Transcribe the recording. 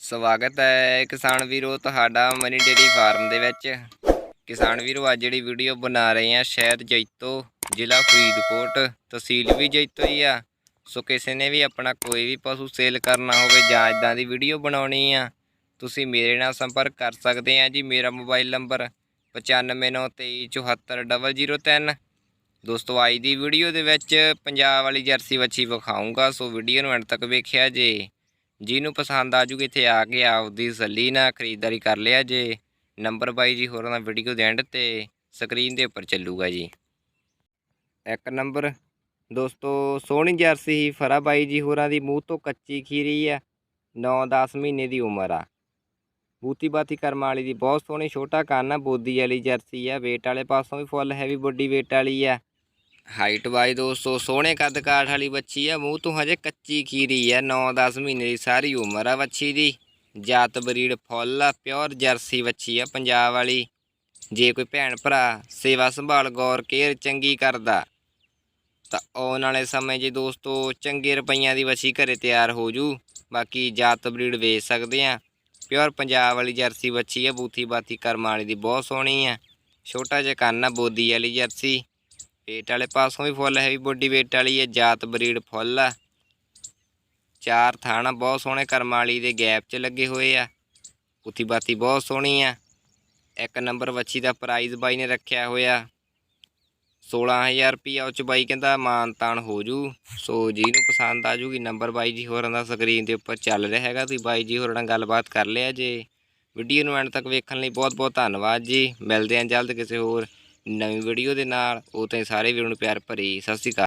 ਸਵਾਗਤ ਹੈ ਕਿਸਾਨ ਵੀਰੋ ਤੁਹਾਡਾ ਮਨੀ ਡੇਰੀ ਫਾਰਮ ਦੇ ਵਿੱਚ। ਕਿਸਾਨ ਵੀਰੋ, ਅੱਜ ਜਿਹੜੀ ਵੀਡੀਓ ਬਣਾ ਰਹੇ ਆ ਸ਼ਹਿਰ ਜੈਤੋ, ਜ਼ਿਲ੍ਹਾ ਫਰੀਦਕੋਟ, ਤਹਿਸੀਲ ਵੀ ਜੈਤੋ ਹੀ ਆ। ਸੋ ਕਿਸੇ ਨੇ ਵੀ ਆਪਣਾ ਕੋਈ ਵੀ ਪਸ਼ੂ ਸੇਲ ਕਰਨਾ ਹੋਵੇ ਜਾਂ ਇਦਾਂ ਦੀ ਵੀਡੀਓ ਬਣਾਉਣੀ ਆ, ਤੁਸੀਂ ਮੇਰੇ ਨਾਲ ਸੰਪਰਕ ਕਰ ਸਕਦੇ ਆ ਜੀ। ਮੇਰਾ ਮੋਬਾਈਲ ਨੰਬਰ 9593247003 ਦੋਸਤੋ ਅੱਜ ਦੀ ਵੀਡੀਓ ਦੇ ਵਿੱਚ ਪੰਜਾਬ ਵਾਲੀ ਜਰਸੀ ਵੱਛੀ ਵਿਖਾਉਂਗਾ ਸੋ ਵੀਡੀਓ ਨੂੰ ਅੰਤ ਤੱਕ ਵੇਖਿਆ ਜੇ। ਜਿਹਨੂੰ ਪਸੰਦ ਆ ਜੂਗੀ, ਇੱਥੇ ਆ ਕੇ ਆਪਦੀ ਸੱਲੀ ਨਾਲ ਖਰੀਦਦਾਰੀ ਕਰ ਲਿਆ ਜੇ। ਨੰਬਰ ਬਾਈ ਜੀ, ਹੋਰਾਂ ਦਾ ਵੀਡੀਓ ਦੇ ਐਂਡ ਤੇ ਸਕਰੀਨ ਦੇ ਉੱਪਰ ਚੱਲੂਗਾ ਜੀ। ਇੱਕ ਨੰਬਰ। ਦੋਸਤੋ, ਸੋਹਣੀ ਜਰਸੀ ਹੀ ਫਰਾ ਬਾਈ ਜੀ ਹੋਰਾਂ ਦੀ, ਮੂੰਹ ਤੋਂ ਕੱਚੀ ਖੀਰੀ ਆ 9-10 ਮਹੀਨੇ ਦੀ ਉਮਰ ਆ। ਬੂਤੀ ਬਾਤੀ ਕਰਮ ਵਾਲੀ ਦੀ ਬਹੁਤ ਸੋਹਣੀ, ਛੋਟਾ ਕੰਨ ਆ ਬੋਦੀ ਵਾਲੀ ਜਰਸੀ ਆ, weight ਵਾਲੇ ਪਾਸੋਂ ਵੀ ਫੁੱਲ ਹੈਵੀ ਵੱਡੀ weight ਵਾਲੀ ਆ। ਹਾਈਟ ਵਾਈ ਦੋਸਤੋ ਸੋਹਣੇ ਕੱਦ ਕਾਠ ਵਾਲੀ ਬੱਚੀ ਆ, ਮੂੰਹ ਤੋਂ ਹਜੇ ਕੱਚੀ ਖੀਰੀ ਆ 9-10 ਮਹੀਨੇ ਦੀ ਸਾਰੀ ਉਮਰ ਆ ਬੱਚੀ ਦੀ। ਜਾਤ ਬਰੀਡ ਫੁੱਲ ਆ ਪਿਓਰ ਜਰਸੀ ਬੱਚੀ ਆ ਪੰਜਾਬ ਵਾਲੀ। ਜੇ ਕੋਈ ਭੈਣ ਭਰਾ ਸੇਵਾ ਸੰਭਾਲ, ਗੌਰ, ਕੇਅਰ ਚੰਗੀ ਕਰਦਾ, ਤਾਂ ਆਉਣ ਵਾਲੇ ਸਮੇਂ 'ਚ ਦੋਸਤੋ ਚੰਗੇ ਰੁਪਈਆਂ ਦੀ ਬੱਚੀ ਘਰੇ ਤਿਆਰ ਹੋ ਜੂ। ਬਾਕੀ ਜਾਤ ਬਰੀਡ ਵੇਚ ਸਕਦੇ ਆ। ਪਿਓਰ ਪੰਜਾਬ ਵਾਲੀ ਜਰਸੀ ਬੱਚੀ ਆ, ਬੂਥੀ ਬਾਤੀ ਕਰਮ ਦੀ ਬਹੁਤ ਸੋਹਣੀ ਆ। ਛੋਟਾ ਜਿਹਾ ਕੰਨ ਆ, ਬੋਦੀ ਵਾਲੀ ਜਰਸੀ। ਪੇਟ ਵਾਲੇ ਪਾਸੋਂ ਵੀ ਫੁੱਲ ਹੈਵੀ ਬੋਡੀ ਵੇਟ ਵਾਲੀ ਹੈ, ਜਾਤ ਬਰੀਡ ਫੁੱਲ ਆ। ਚਾਰ ਥਾਣਾ ਬਹੁਤ ਸੋਹਣੇ ਕਰਮ ਵਾਲੀ ਦੇ ਗੈਪ 'ਚ ਲੱਗੇ ਹੋਏ ਆ। ਉਤੀ ਬਾਤੀ ਬਹੁਤ ਸੋਹਣੀ ਆ। ਇੱਕ ਨੰਬਰ ਵੱਛੀ ਦਾ ਪ੍ਰਾਈਜ਼ ਬਾਈ ਨੇ ਰੱਖਿਆ ਹੋਇਆ। 16000 ਰੁਪਿਆ ਉਹ ਚ ਬਾਈ ਕਹਿੰਦਾ ਮਾਨ ਤਾਨ ਹੋ ਜੂ। ਸੋ ਨੂੰ ਪਸੰਦ ਆ ਜੂਗੀ ਨੰਬਰ ਬਾਈ ਜੀ ਹੋਰਾਂ ਦਾ ਸਕਰੀਨ ਦੇ ਉੱਪਰ ਚੱਲ ਰਿਹਾ ਹੈਗਾ। ਤੁਸੀਂ ਬਾਈ ਜੀ ਹੋਰਾਂ ਨਾਲ ਗੱਲਬਾਤ ਕਰ ਲਿਆ ਜੇ। ਵੀਡੀਓ ਨੂੰ ਐਂਡ ਤੱਕ ਵੇਖਣ ਲਈ ਬਹੁਤ ਬਹੁਤ ਧੰਨਵਾਦ ਜੀ। ਮਿਲਦੇ ਹਾਂ ਜਲਦ ਕਿਸੇ ਹੋਰ ਨਵੀਂ ਵੀਡੀਓ ਦੇ ਨਾਲ ਉਹ ਤਾਂ ਸਾਰੇ ਵੀਰਾਂ ਨੂੰ ਪਿਆਰ ਭਰੀ ਸਤਿ ਸ਼੍ਰੀ ਅਕਾਲ।